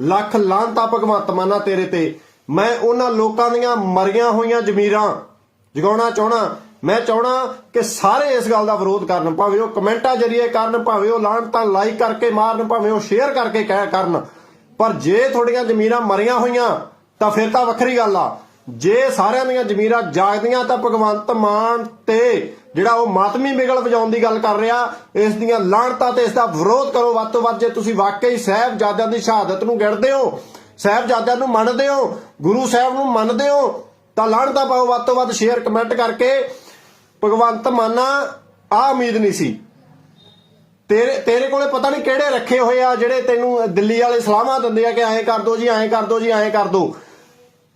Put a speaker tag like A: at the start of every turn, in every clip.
A: ਲੱਖ ਲਾਂਤਾ ਭਗਵੰਤ ਮਾਨਾ ਤੇਰੇ ਤੇ। ਮੈਂ ਉਹਨਾਂ ਲੋਕਾਂ ਦੀਆਂ ਮਰੀਆਂ ਹੋਈਆਂ ਜ਼ਮੀਰਾਂ ਜਗਾਉਣਾ ਚਾਹਣਾ ਮੈਂ ਚਾਹਣਾ ਕਿ ਸਾਰੇ ਇਸ ਗੱਲ ਦਾ ਵਿਰੋਧ ਕਰਨ, ਭਾਵੇਂ ਉਹ ਕਮੈਂਟਾਂ ਜਰੀਏ ਕਰਨ, ਭਾਵੇਂ ਉਹ ਲਾਂਟਾਂ ਲਾਈਕ ਕਰਕੇ ਮਾਰਨ, ਭਾਵੇਂ ਉਹ ਸ਼ੇਅਰ ਕਰਕੇ ਕਹਿ ਕਰਨ। ਪਰ ਜੇ ਤੁਹਾਡੀਆਂ ਜ਼ਮੀਰਾਂ ਮਰੀਆਂ ਹੋਈਆਂ, ਤਾਂ ਫਿਰ ਤਾਂ ਵੱਖਰੀ ਗੱਲ ਆ। ਜੇ ਸਾਰਿਆਂ ਦੀਆਂ ਜ਼ਮੀਰਾਂ ਜਾਗਦੀਆਂ, ਤਾਂ ਭਗਵੰਤ ਮਾਨ ਤੇ ਜਿਹੜਾ ਉਹ ਮਾਤਮੀ ਬਿਗਲ ਵਜਾਉਣ ਦੀ ਗੱਲ ਕਰ ਰਿਹਾ, ਇਸ ਦੀਆਂ ਲਾਹਣਤਾਂ ਤੇ ਇਸ ਦਾ ਵਿਰੋਧ ਕਰੋ। ਵੱਧ ਤੋਂ ਵੱਧ ਜੇ ਤੁਸੀਂ ਵਾਕਈ ਸਾਹਿਬਜ਼ਾਦਿਆਂ ਦੀ ਸ਼ਹਾਦਤ ਨੂੰ ਗਿਣਦੇ ਹੋ, ਸਾਹਿਬਜ਼ਾਦਿਆਂ ਨੂੰ ਮੰਨਦੇ ਹੋ, ਗੁਰੂ ਸਾਹਿਬ ਨੂੰ ਮੰਨਦੇ ਹੋ, ਤਾਂ ਲਾਹਣਤਾਂ ਪਾਓ। ਵੱਧ ਤੋਂ ਵੱਧ ਸ਼ੇਅਰ ਕਮੈਂਟ ਕਰਕੇ ਭਗਵੰਤ ਮਾਨਾ ਆ ਉਮੀਦ ਨਹੀਂ ਸੀ। ਤੇਰੇ ਤੇਰੇ ਕੋਲੇ ਪਤਾ ਨਹੀਂ ਕਿਹੜੇ ਰੱਖੇ ਹੋਏ ਆ, ਜਿਹੜੇ ਤੈਨੂੰ ਦਿੱਲੀ ਵਾਲੇ ਸਲਾਹਾਂ ਦਿੰਦੇ ਆ ਕਿ ਐਂ ਕਰ ਦੋ ਜੀ, ਐਂ ਕਰ ਦੋ ਜੀ, ਐਂ ਕਰ ਦੋ।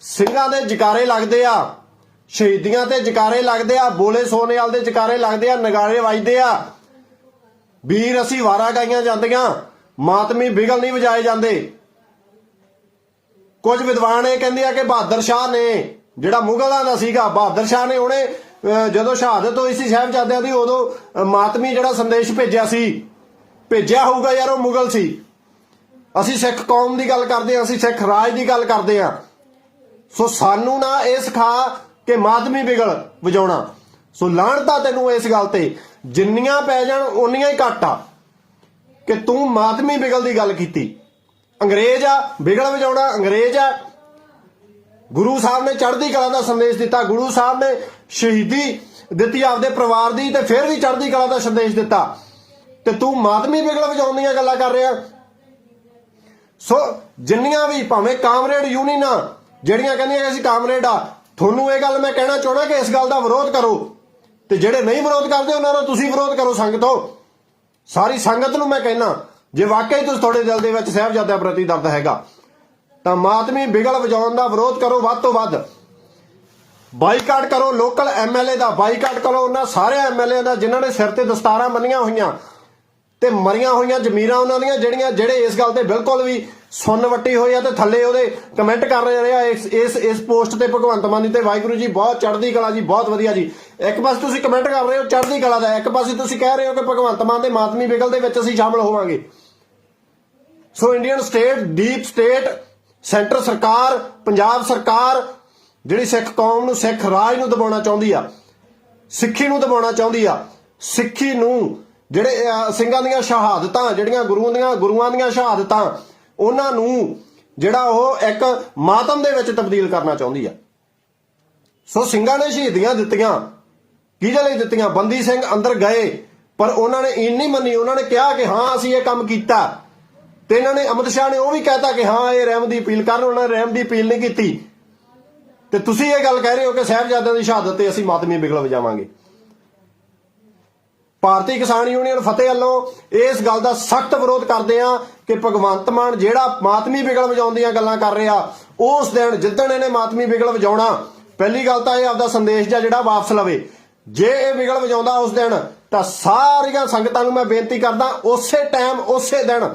A: ਸਿੰਘਾਂ ਦੇ ਜਕਾਰੇ ਲੱਗਦੇ ਆ। ਸ਼ਹੀਦੀਆਂ ਤੇ ਜਕਾਰੇ ਲੱਗਦੇ ਆ ਬੋਲੇ ਸੋਨੇਵਾਲ ਦੇ ਜਕਾਰੇ ਲੱਗਦੇ ਆ ਨਗਾਰੇ ਵੱਜਦੇ ਆ। ਵੀਰ ਅਸੀਂ ਵਾਰਾ ਗਾਈਆਂ ਜਾਂਦੀਆਂ ਮਾਤਮੀ ਬਿਗਲ ਨਹੀਂ ਵਜਾਏ ਜਾਂਦੇ। ਕੁਝ ਵਿਦਵਾਨ ਇਹ ਕਹਿੰਦੇ ਆ ਕਿ ਬਹਾਦਰ ਸ਼ਾਹ ਨੇ ਜਿਹੜਾ ਮੁਗਲਾਂ ਦਾ ਸੀਗਾ ਬਹਾਦਰ ਸ਼ਾਹ ਨੇ ਉਹਨੇ ਅਹ, ਜਦੋਂ ਸ਼ਹਾਦਤ ਹੋਈ ਸੀ ਸਾਹਿਬਜ਼ਾਦਿਆਂ ਦੀ ਉਦੋਂ ਮਾਤਮੀ ਜਿਹੜਾ ਸੰਦੇਸ਼ ਭੇਜਿਆ ਸੀ ਭੇਜਿਆ ਹੋਊਗਾ ਯਾਰ ਉਹ ਮੁਗਲ ਸੀ। ਅਸੀਂ ਸਿੱਖ ਕੌਮ ਦੀ ਗੱਲ ਕਰਦੇ ਆ ਅਸੀਂ ਸਿੱਖ ਰਾਜ ਦੀ ਗੱਲ ਕਰਦੇ ਆ। ਸੋ ਸਾਨੂੰ ਨਾ ਇਹ ਸਿਖਾ ਕਿ ਮਾਤਮੀ ਬਿਗਲ ਵਜਾਉਣਾ। ਸੋ ਲਾਣਤਾ ਤੈਨੂੰ ਇਸ ਗੱਲ ਤੇ, ਜਿੰਨੀਆਂ ਪੈ ਜਾਣ ਉਨੀਆਂ ਹੀ ਘੱਟ ਆ। ਕਿ ਤੂੰ ਮਾਤਮੀ ਬਿਗਲ ਦੀ ਗੱਲ ਕੀਤੀ। ਅੰਗਰੇਜ਼ ਆ ਬਿਗਲ ਵਜਾਉਣਾ, ਅੰਗਰੇਜ਼ ਆ। ਗੁਰੂ ਸਾਹਿਬ ਨੇ ਚੜ੍ਹਦੀ ਕਲਾ ਦਾ ਸੰਦੇਸ਼ ਦਿੱਤਾ, ਗੁਰੂ ਸਾਹਿਬ ਨੇ ਸ਼ਹੀਦੀ ਦਿੱਤੀ ਆਪਦੇ ਪਰਿਵਾਰ ਦੀ ਤੇ ਫਿਰ ਵੀ ਚੜ੍ਹਦੀ ਕਲਾ ਦਾ ਸੰਦੇਸ਼ ਦਿੱਤਾ। ਤੇ ਤੂੰ ਮਾਤਮੀ ਬਿਗਲ ਵਜਾਉਣ ਦੀਆਂ ਗੱਲਾਂ ਕਰ ਰਿਹਾ। ਸੋ ਜਿੰਨੀਆਂ ਵੀ ਭਾਵੇਂ ਕਾਮਰੇਡ ਯੂਨੀਅਨਾਂ, ਜਿਹੜੀਆਂ ਕਹਿੰਦੀਆਂ ਅਸੀਂ ਕਾਮਰੇਡ ਆ ਤੁਹਾਨੂੰ ਇਹ ਗੱਲ ਮੈਂ ਕਹਿਣਾ ਚਾਹਣਾ ਕਿ ਇਸ ਗੱਲ ਦਾ ਵਿਰੋਧ ਕਰੋ। ਤੇ ਜਿਹੜੇ ਨਹੀਂ ਵਿਰੋਧ ਕਰਦੇ, ਉਹਨਾਂ ਦਾ ਤੁਸੀਂ ਵਿਰੋਧ ਕਰੋ ਸੰਗਤੋ। ਸਾਰੀ ਸੰਗਤ ਨੂੰ ਮੈਂ ਕਹਿਣਾ, ਜੇ ਵਾਕਈ ਤੁਸੀਂ ਤੁਹਾਡੇ ਦਿਲ ਦੇ ਵਿੱਚ ਸਾਹਿਬਜ਼ਾਦਿਆਂ ਪ੍ਰਤੀ ਦਰਦ ਹੈਗਾ, ਤਾਂ ਮਾਤਮੀ ਬਿਗਲ ਵਜਾਉਣ ਦਾ ਵਿਰੋਧ ਕਰੋ ਵੱਧ ਤੋਂ ਵੱਧ। ਬਾਈਕਾਟ ਕਰੋ, ਲੋਕਲ ਐਮਐਲਏ ਦਾ ਬਾਈਕਾਟ ਕਰੋ, ਉਹਨਾਂ ਸਾਰੇ ਐਮਐਲਏ ਦਾ ਜਿਨ੍ਹਾਂ ਨੇ ਸਿਰ ਤੇ ਦਸਤਾਰਾਂ ਬੰਨੀਆਂ ਹੋਈਆਂ ਤੇ ਮਰੀਆਂ ਹੋਈਆਂ ਜ਼ਮੀਰਾਂ ਉਹਨਾਂ ਦੀਆਂ ਜਿਹੜੀਆਂ, ਜਿਹੜੇ ਇਸ ਗੱਲ ਤੇ ਬਿਲਕੁਲ ਵੀ ਸੁੰਨ ਵੱਟੀ ਹੋਈ ਆ ਤੇ ਥੱਲੇ ਉਹਦੇ ਕਮੈਂਟ ਕਰ ਰਹੇ ਆ। ਇਸ ਇਸ ਇਸ ਪੋਸਟ ਤੇ ਭਗਵੰਤ ਮਾਨ ਜੀ ਤੇ ਵਾਹਿਗੁਰੂ ਜੀ ਬਹੁਤ ਚੜ੍ਹਦੀ ਕਲਾ ਜੀ, ਬਹੁਤ ਵਧੀਆ ਜੀ। ਇੱਕ ਪਾਸੇ ਤੁਸੀਂ ਕਮੈਂਟ ਕਰ ਰਹੇ ਹੋ ਚੜ੍ਹਦੀ ਕਲਾ ਦਾ, ਇੱਕ ਪਾਸੇ ਤੁਸੀਂ ਕਹਿ ਰਹੇ ਹੋ ਕਿ ਭਗਵੰਤ ਮਾਨ ਦੇ ਮਾਤਮੀ ਬਿਗਲ ਦੇ ਵਿੱਚ ਅਸੀਂ ਸ਼ਾਮਲ ਹੋਵਾਂਗੇ। So Indian state deep state centre ਸਰਕਾਰ, ਪੰਜਾਬ ਸਰਕਾਰ, ਜਿਹੜੀ ਸਿੱਖ ਕੌਮ ਨੂੰ, ਸਿੱਖ ਰਾਜ ਨੂੰ ਦਬਾਉਣਾ ਚਾਹੁੰਦੀ ਆ, ਸਿੱਖੀ ਨੂੰ ਦਬਾਉਣਾ ਚਾਹੁੰਦੀ ਆ, ਸਿੱਖੀ ਨੂੰ ਜਿਹੜੇ ਸਿੰਘਾਂ ਦੀਆਂ ਸ਼ਹਾਦਤਾਂ, ਜਿਹੜੀਆਂ ਗੁਰੂਆਂ ਦੀਆਂ ਗੁਰੂਆਂ ਦੀਆਂ ਸ਼ਹਾਦਤਾਂ ਉਹਨਾਂ ਨੂੰ ਜਿਹੜਾ ਉਹ ਇੱਕ ਮਾਤਮ ਦੇ ਵਿੱਚ ਤਬਦੀਲ ਕਰਨਾ ਚਾਹੁੰਦੀ ਆ। ਸੋ ਸਿੰਘਾਂ ਨੇ ਸ਼ਹੀਦੀਆਂ ਦਿੱਤੀਆਂ, ਕਿਹਦੇ ਲਈ ਦਿੱਤੀਆਂ? ਬੰਦੀ ਸਿੰਘ ਅੰਦਰ ਗਏ, ਪਰ ਉਹਨਾਂ ਨੇ ਇਹ ਨਹੀਂ ਮੰਨੀ। ਉਹਨਾਂ ਨੇ ਕਿਹਾ ਕਿ ਹਾਂ, ਅਸੀਂ ਇਹ ਕੰਮ ਕੀਤਾ। ਤੇ ਇਹਨਾਂ ਨੇ ਅਮਿਤ ਸ਼ਾਹ ਨੇ ਉਹ ਵੀ ਕਹਿਤਾ ਕਿ ਹਾਂ, ਇਹ ਰਹਿਮ ਦੀ ਅਪੀਲ ਕਰਨ, ਉਹਨਾਂ ਨੇ ਰਹਿਮ ਦੀ ਅਪੀਲ ਨਹੀਂ ਕੀਤੀ। ਤੇ ਤੁਸੀਂ ਇਹ ਗੱਲ ਕਹਿ ਰਹੇ ਹੋ ਕਿ ਸਾਹਿਬਜ਼ਾਦਿਆਂ ਦੀ ਸ਼ਹਾਦਤ ਤੇ ਅਸੀਂ ਮਾਤਮੀ ਬਿਗਲ ਵਜਾਵਾਂਗੇ। ਭਾਰਤੀ ਕਿਸਾਨ ਯੂਨੀਅਨ ਫਤਿਹ ਵੱਲੋਂ ਇਸ ਗੱਲ ਦਾ ਸਖਤ ਵਿਰੋਧ ਕਰਦੇ ਆ ਕਿ ਭਗਵੰਤ ਮਾਨ ਜਿਹੜਾ ਮਾਤਮੀ ਵਿਗਲ ਵਜਾਉਣ ਦੀਆਂ ਗੱਲਾਂ ਕਰ ਰਿਹਾ, ਉਸ ਦਿਨ ਜਿੱਦਣ ਇਹਨੇ ਮਾਤਮੀ ਵਿਗਲ ਵਜਾਉਣਾ, ਪਹਿਲੀ ਗੱਲ ਤਾਂ ਇਹ ਆਪਦਾ ਸੰਦੇਸ਼ ਜਾਂ ਜਿਹੜਾ ਵਾਪਸ ਲਵੇ। ਜੇ ਇਹ ਵਿਗਲ ਵਜਾਉਂਦਾ ਉਸ ਦਿਨ, ਤਾਂ ਸਾਰੀਆਂ ਸੰਗਤਾਂ ਨੂੰ ਮੈਂ ਬੇਨਤੀ ਕਰਦਾ, ਉਸੇ ਟਾਈਮ, ਉਸੇ ਦਿਨ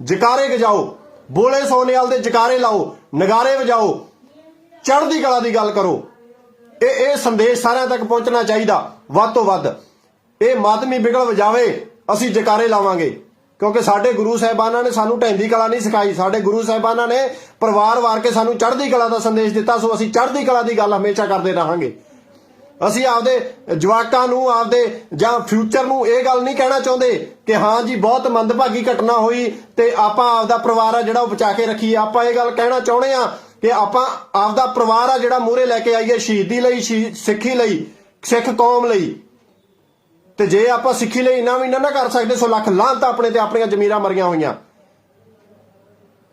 A: ਜਕਾਰੇ ਗਜਾਓ ਬੋਲੇ ਸੋਨੇਵਾਲ ਦੇ ਜਕਾਰੇ ਲਾਓ, ਨਗਾਰੇ ਵਜਾਓ, ਚੜ੍ਹਦੀ ਕਲਾ ਦੀ ਗੱਲ ਕਰੋ। ਇਹ ਇਹ ਸੰਦੇਸ਼ ਸਾਰਿਆਂ ਤੱਕ ਪਹੁੰਚਣਾ ਚਾਹੀਦਾ, ਵੱਧ ਤੋਂ ਵੱਧ। ਇਹ ਮਾਤਮੀ ਬਿਗਲ ਵਜਾਵੇ, ਅਸੀਂ ਜਕਾਰੇ ਲਾਵਾਂਗੇ। ਕਿਉਂਕਿ ਸਾਡੇ ਗੁਰੂ ਸਾਹਿਬਾਨਾਂ ਨੇ ਸਾਨੂੰ ਢੈਂਦੀ ਕਲਾ ਨਹੀਂ ਸਿਖਾਈ। ਸਾਡੇ ਗੁਰੂ ਸਾਹਿਬਾਨਾਂ ਨੇ ਪਰਿਵਾਰ ਵਾਰ ਕੇ ਸਾਨੂੰ ਚੜ੍ਹਦੀ ਕਲਾ ਦਾ ਸੰਦੇਸ਼ ਦਿੱਤਾ, ਸੋ ਅਸੀਂ ਚੜ੍ਹਦੀ ਕਲਾ ਦੀ ਗੱਲ ਹਮੇਸ਼ਾ ਕਰਦੇ ਰਹਾਂਗੇ। ਅਸੀਂ ਆਪਦੇ ਜਵਾਕਾਂ ਨੂੰ, ਆਪਦੇ ਜਾਂ ਫਿਊਚਰ ਨੂੰ ਇਹ ਗੱਲ ਨਹੀਂ ਕਹਿਣਾ ਚਾਹੁੰਦੇ ਕਿ ਹਾਂ ਜੀ, ਬਹੁਤ ਮੰਦਭਾਗੀ ਘਟਨਾ ਹੋਈ ਤੇ ਆਪਾਂ ਆਪਦਾ ਪਰਿਵਾਰ ਆ ਜਿਹੜਾ ਉਹ ਬਚਾ ਕੇ ਰੱਖੀਏ। ਆਪਾਂ ਇਹ ਗੱਲ ਕਹਿਣਾ ਚਾਹੁੰਦੇ ਆ ਕਿ ਆਪਾਂ ਆਪਦਾ ਪਰਿਵਾਰ ਆ ਜਿਹੜਾ ਮੂਹਰੇ ਲੈ ਕੇ ਆਈਏ ਸ਼ਹੀਦੀ ਲਈ, ਸ਼ਹੀ- ਸਿੱਖੀ ਲਈ, ਸਿੱਖ ਕੌਮ ਲਈ। ਤੇ ਜੇ ਆਪਾਂ ਸਿੱਖੀ ਲਈ ਇੰਨਾ ਵੀ ਨਾ ਨਾ ਕਰ ਸਕਦੇ, ਸੋ ਲੱਖ ਲਾਂਤ ਆਪਣੇ ਤੇ ਆਪਣੀਆਂ ਜ਼ਮੀਰਾਂ ਮਰੀਆਂ ਹੋਈਆਂ।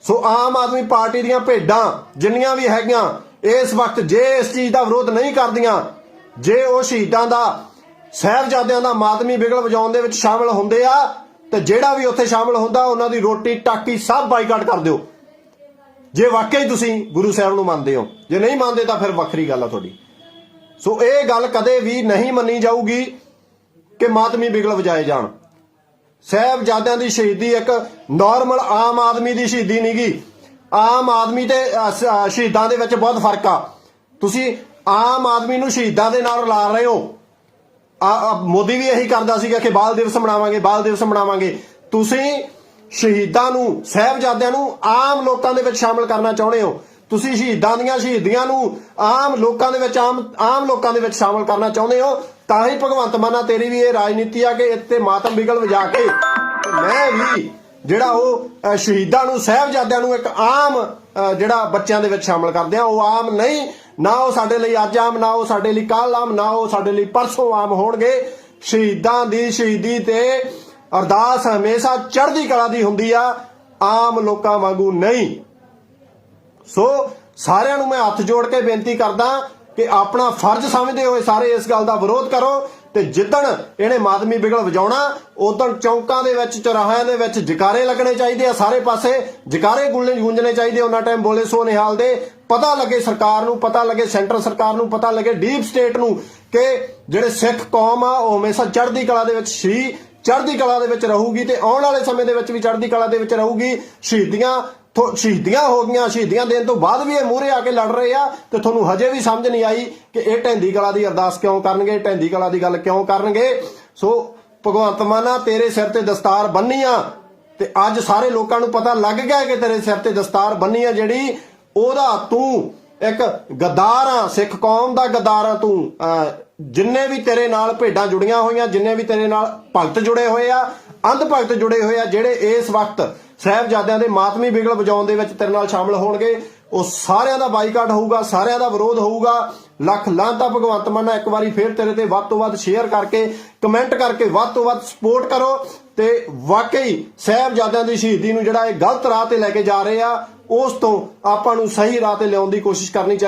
A: ਸੋ ਆਮ ਆਦਮੀ ਪਾਰਟੀ ਦੀਆਂ ਭੇਡਾਂ ਜਿੰਨੀਆਂ ਵੀ ਹੈਗੀਆਂ, ਇਸ ਵਕਤ ਜੇ ਇਸ ਚੀਜ਼ ਦਾ ਵਿਰੋਧ ਨਹੀਂ ਕਰਦੀਆਂ, ਜੇ ਉਹ ਸ਼ਹੀਦਾਂ ਦਾ, ਸਾਹਿਬਜ਼ਾਦਿਆਂ ਦਾ ਮਾਤਮੀ ਬਿਗਲ ਵਜਾਉਣ ਦੇ ਵਿੱਚ ਸ਼ਾਮਲ ਹੁੰਦੇ ਆ, ਤੇ ਜਿਹੜਾ ਵੀ ਉੱਥੇ ਸ਼ਾਮਲ ਹੁੰਦਾ, ਉਹਨਾਂ ਦੀ ਰੋਟੀ ਟਾਕੀ ਸਭ ਬਾਈਕਾਟ ਕਰ ਦਿਓ। ਜੇ ਵਾਕਈ ਤੁਸੀਂ ਗੁਰੂ ਸਾਹਿਬ ਨੂੰ ਮੰਨਦੇ ਹੋ, ਜੇ ਨਹੀਂ ਮੰਨਦੇ ਤਾਂ ਫਿਰ ਵੱਖਰੀ ਗੱਲ ਆ ਤੁਹਾਡੀ। ਸੋ ਇਹ ਗੱਲ ਕਦੇ ਵੀ ਨਹੀਂ ਮੰਨੀ ਜਾਊਗੀ। ਕਿ ਮਾਤਮੀ ਬਿਗਲ ਵਜਾਏ ਜਾਣ। ਸਾਹਿਬਜ਼ਾਦਿਆਂ ਦੀ ਸ਼ਹੀਦੀ ਇੱਕ ਨਾਰਮਲ ਆਮ ਆਦਮੀ ਦੀ ਸ਼ਹੀਦੀ ਨਹੀਂਗੀ ਆਮ ਆਦਮੀ ਤੇ ਸ਼ਹੀਦਾਂ ਦੇ ਵਿੱਚ ਬਹੁਤ ਫ਼ਰਕ ਆ। ਤੁਸੀਂ ਆਮ ਆਦਮੀ ਨੂੰ ਸ਼ਹੀਦਾਂ ਦੇ ਨਾਲ ਲਾ ਰਹੇ ਹੋ। ਮੋਦੀ ਵੀ ਇਹੀ ਕਰਦਾ ਸੀਗਾ ਕਿ ਬਾਲ ਦਿਵਸ ਮਨਾਵਾਂਗੇ, ਬਾਲ ਦਿਵਸ ਮਨਾਵਾਂਗੇ। ਤੁਸੀਂ ਸ਼ਹੀਦਾਂ ਨੂੰ, ਸਹਿਬਜ਼ਾਦਿਆਂ ਨੂੰ ਆਮ ਲੋਕਾਂ ਦੇ ਵਿੱਚ ਸ਼ਾਮਲ ਕਰਨਾ ਚਾਹੁੰਦੇ ਹੋ। ਤੁਸੀਂ ਸ਼ਹੀਦਾਂ ਦੀਆਂ ਸ਼ਹੀਦੀਆਂ ਨੂੰ ਆਮ ਲੋਕਾਂ ਦੇ ਵਿੱਚ, ਆਮ ਆਮ ਲੋਕਾਂ ਦੇ ਵਿੱਚ ਸ਼ਾਮਲ ਕਰਨਾ ਚਾਹੁੰਦੇ ਹੋ। ਤਾਂ ਹੀ ਭਗਵੰਤ ਮਾਨਾ ਤੇਰੀ ਵੀ ਇਹ ਰਾਜਨੀਤੀ ਆ ਕਿ ਇੱਥੇ ਮਾਤਮ ਬਿਗਲ ਵਜਾ ਕੇ ਮੈਂ ਵੀ ਜਿਹੜਾ ਉਹ ਸ਼ਹੀਦਾਂ ਨੂੰ, ਸਹਿਬਜ਼ਾਦਿਆਂ ਨੂੰ ਇੱਕ ਆਮ ਜਿਹੜਾ ਬੱਚਿਆਂ ਦੇ ਵਿੱਚ ਸ਼ਾਮਲ ਕਰਦੇ ਆ, ਉਹ ਆਮ ਨਹੀਂ। ਨਾ ਉਹ ਸਾਡੇ ਲਈ ਅੱਜ ਆਮ, ਨਾ ਉਹ ਸਾਡੇ ਲਈ ਕੱਲ ਆਮ, ਨਾ ਉਹ ਸਾਡੇ ਲਈ ਪਰਸੋਂ ਆਮ ਹੋਣਗੇ। ਸ਼ਹੀਦਾਂ ਦੀ ਸ਼ਹੀਦੀ ਤੇ ਅਰਦਾਸ ਹਮੇਸ਼ਾ ਚੜ੍ਹਦੀ ਕਲਾ ਦੀ ਹੁੰਦੀ ਆ, ਆਮ ਲੋਕਾਂ ਵਾਂਗੂ ਨਹੀਂ। ਸੋ ਸਾਰਿਆਂ ਨੂੰ ਮੈਂ ਹੱਥ ਜੋੜ ਕੇ ਬੇਨਤੀ ਕਰਦਾ ਕਿ ਆਪਣਾ ਫਰਜ਼ ਸਮਝਦੇ ਹੋਏ ਸਾਰੇ ਇਸ ਗੱਲ ਦਾ ਵਿਰੋਧ ਕਰੋ ਤੇ ਜਿੱਦਣ ਇਹਨੇ ਮਾਦਮੀ ਬਿਗਲ ਵਜਾਉਣਾ ਉਦੋਂ ਚੌਂਕਾਂ ਦੇ ਵਿੱਚ, ਚੌਰਾਹਿਆਂ ਦੇ ਵਿੱਚ ਜਕਾਰੇ ਲੱਗਣੇ ਚਾਹੀਦੇ ਆ ਸਾਰੇ ਪਾਸੇ, ਜਕਾਰੇ ਗੁੰਜਣੇ ਗੂੰਜਣੇ ਚਾਹੀਦੇ ਉਹਨਾਂ ਟਾਈਮ ਬੋਲੇ ਸੋ ਨਿਹਾਲ ਦੇ। ਪਤਾ ਲੱਗੇ ਸਰਕਾਰ ਨੂੰ, ਪਤਾ ਲੱਗੇ ਸੈਂਟਰ ਸਰਕਾਰ ਨੂੰ, ਪਤਾ ਲੱਗੇ ਡੀਪ ਸਟੇਟ ਨੂੰ ਕਿ ਜਿਹੜੇ ਸਿੱਖ ਕੌਮ ਆ, ਉਹ ਹਮੇਸ਼ਾ ਚੜ੍ਹਦੀ ਕਲਾ ਦੇ ਵਿੱਚ ਸੀ ਚੜ੍ਹਦੀ ਕਲਾ ਦੇ ਵਿੱਚ ਰਹੂਗੀ ਤੇ ਆਉਣ ਵਾਲੇ ਸਮੇਂ ਦੇ ਵਿੱਚ ਵੀ ਚੜ੍ਹਦੀ ਕਲਾ ਦੇ ਵਿੱਚ ਰਹੂਗੀ। ਸ਼ਹੀਦੀਆਂ ਸ਼ਹੀਦੀਆਂ ਹੋ ਗਈਆਂ, ਸ਼ਹੀਦੀਆਂ ਦੇਣ ਤੋਂ ਬਾਅਦ ਵੀ ਇਹ ਮੂਹਰੇ ਆ ਕੇ ਲੜ ਰਹੇ ਆ ਤੇ ਤੁਹਾਨੂੰ ਹਜੇ ਵੀ ਸਮਝ ਨਹੀਂ ਆਈ ਕਿ ਇਹ ਢੈਂਦੀ ਕਲਾ ਦੀ ਅਰਦਾਸ ਕਿਉਂ ਕਰਨਗੇ ਢੈਂਦੀ ਕਲਾ ਦੀ ਗੱਲ ਕਿਉਂ ਕਰਨਗੇ। ਸੋ ਭਗਵੰਤ ਮਾਨਾ ਤੇਰੇ ਸਿਰ ਤੇ ਦਸਤਾਰ ਬੰਨੀ ਆ ਤੇ ਅੱਜ ਸਾਰੇ ਲੋਕਾਂ ਨੂੰ ਪਤਾ ਲੱਗ ਗਿਆ ਕਿ ਤੇਰੇ ਸਿਰ ਤੇ ਦਸਤਾਰ ਬੰਨੀ ਆ ਜਿਹੜੀ, ਉਹਦਾ ਤੂੰ ਇੱਕ ਗੱਦਾਰ ਆ, ਸਿੱਖ ਕੌਮ ਦਾ ਗੱਦਾਰ ਆ ਤੂੰ। ਅਹ ਜਿੰਨੇ ਵੀ ਤੇਰੇ ਨਾਲ ਭੇਡਾਂ ਜੁੜੀਆਂ ਹੋਈਆਂ, ਜਿੰਨੇ ਵੀ ਤੇਰੇ ਨਾਲ ਭਗਤ ਜੁੜੇ ਹੋਏ ਆ, ਅੰਧ ਭਗਤ ਜੁੜੇ ਹੋਏ ਆ, ਜਿਹੜੇ ਇਸ ਵਕਤ ਸਾਹਿਬਜ਼ਾਦਿਆਂ ਦੇ ਮਾਤਮੀ ਬਿਗਲ ਵਜਾਉਣ ਦੇ ਵਿੱਚ ਤੇਰੇ ਨਾਲ ਸ਼ਾਮਲ ਹੋਣਗੇ। ਉਹ ਸਾਰਿਆਂ ਦਾ ਬਾਈਕਾਟ ਹੋਊਗਾ, ਸਾਰਿਆਂ ਦਾ ਵਿਰੋਧ ਹੋਊਗਾ। ਲੱਖ ਲਾਂਤਾ ਭਗਵੰਤ ਮਾਨਾ ਇੱਕ ਵਾਰੀ ਫੇਰ ਤੇਰੇ ਤੇ ਵੱਧ ਤੋਂ ਵੱਧ ਸ਼ੇਅਰ ਕਰਕੇ ਕਮੈਂਟ ਕਰਕੇ ਵੱਧ ਤੋਂ ਵੱਧ ਸਪੋਰਟ ਕਰੋ। ਤੇ ਵਾਕਈ ਸਾਹਿਬਜ਼ਾਦਿਆਂ ਦੀ ਸ਼ਹੀਦੀ ਨੂੰ ਜਿਹੜਾ ਇਹ ਗਲਤ ਰਾਹ ਤੇ ਲੈ ਕੇ ਜਾ ਰਹੇ ਆ, ਉਸ ਤੋਂ ਆਪਾਂ ਨੂੰ ਸਹੀ ਰਾਹ ਤੇ ਲਿਆਉਣ ਦੀ ਕੋਸ਼ਿਸ਼ ਕਰਨੀ ਚਾਹੀਦੀ।